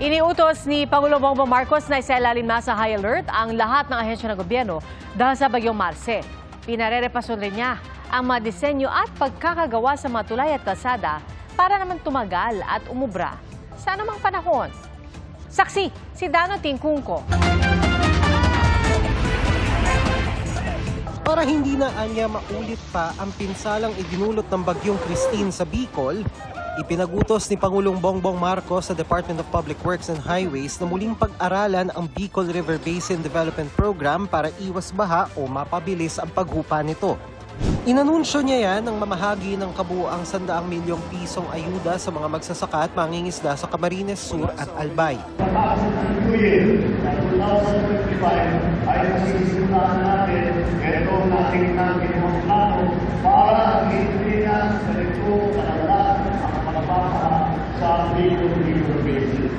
Iniutos ni Pangulo Bongbong Marcos na isailalim na sa high alert ang lahat ng ahensya ng gobyerno dahil sa bagyong Marse. Pinarerepason rin niya ang mga disenyo at pagkakagawa sa mga tulay at kalsada para naman tumagal at umubra sa anumang panahon. Saksi, si Dano Tingkungko. Para hindi na anya maulit pa ang pinsalang idinulot ng bagyong Christine sa Bicol, ipinagutos ni Pangulong Bongbong Marcos sa Department of Public Works and Highways na muling pag-aralan ang Bicol River Basin Development Program para iwas baha o mapabilis ang paghupa nito. Inanunsyo niya yan ng mamahagi ng kabuuang 100 milyong pisong ayuda sa mga magsasaka at mangingisda sa Camarines Sur at Albay. 2025, ay natin ito ang ating naging plano para hindi na sa ito kalagalan ang mga bata sa Bicol River Basin.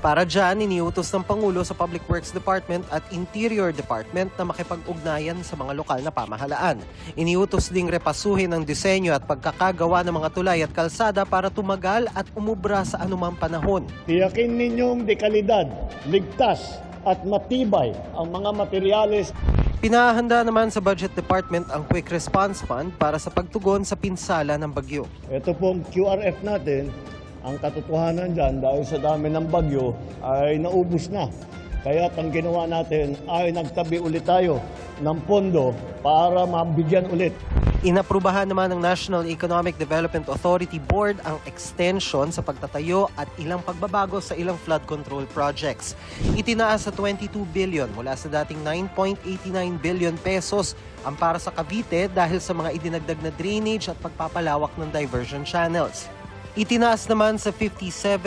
Para dyan, iniutos ng Pangulo sa Public Works Department at Interior Department na makipag-ugnayan sa mga lokal na pamahalaan. Iniutos ding repasuhin ang disenyo at pagkakagawa ng mga tulay at kalsada para tumagal at umubra sa anumang panahon. Tiyakin ninyong dekalidad, ligtas at matibay ang mga materyales Pinahanda naman sa Budget Department ang Quick Response Fund para sa pagtugon sa pinsala ng bagyo. Ito pong QRF natin, ang katotohanan dyan dahil sa dami ng bagyo ay naubos na. Kaya ang ginawa natin ay nagtabi ulit tayo ng pondo para mabigyan ulit Inaprubahan naman ng National Economic Development Authority Board ang extension sa pagtatayo at ilang pagbabago sa ilang flood control projects. Itinaas sa 22 billion mula sa dating 9.89 billion pesos ang para sa Cavite dahil sa mga idinagdag na drainage at pagpapalawak ng diversion channels. Itinaas naman sa 57.7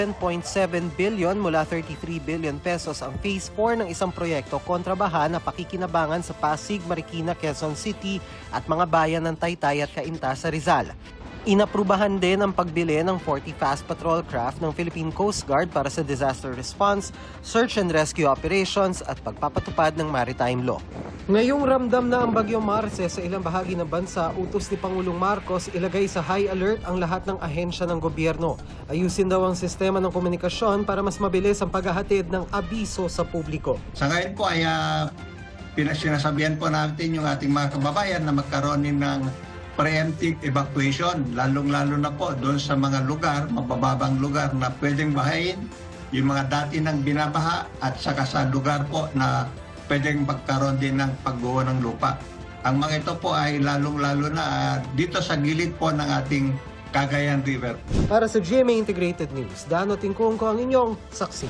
billion mula 33 billion pesos ang Phase 4 ng isang proyekto kontra baha na pakikinabangan sa Pasig, Marikina, Quezon City at mga bayan ng Taytay at Cainta sa Rizal. Inaprubahan din ang pagbili ng 40 fast patrol craft ng Philippine Coast Guard para sa disaster response, search and rescue operations at pagpapatupad ng maritime law. Ngayong ramdam na ang bagyong Marce sa ilang bahagi ng bansa, utos ni Pangulong Marcos ilagay sa high alert ang lahat ng ahensya ng gobyerno. Ayusin daw ang sistema ng komunikasyon para mas mabilis ang paghahatid ng abiso sa publiko. Sa ngayon po ay uh, pinasinasabihan po natin yung ating mga kababayan na magkaroon din ng preemptive evacuation, lalong-lalo na po doon sa mga lugar, mabababang lugar na pwedeng bahayin, yung mga dati nang binabaha at saka sa lugar po na pwedeng magkaroon din ng pagguho ng lupa. Ang mga ito po ay lalong-lalo na ah, dito sa gilid po ng ating Cagayan River. Para sa GMA Integrated News, Dano Tingkong ko ang inyong saksi.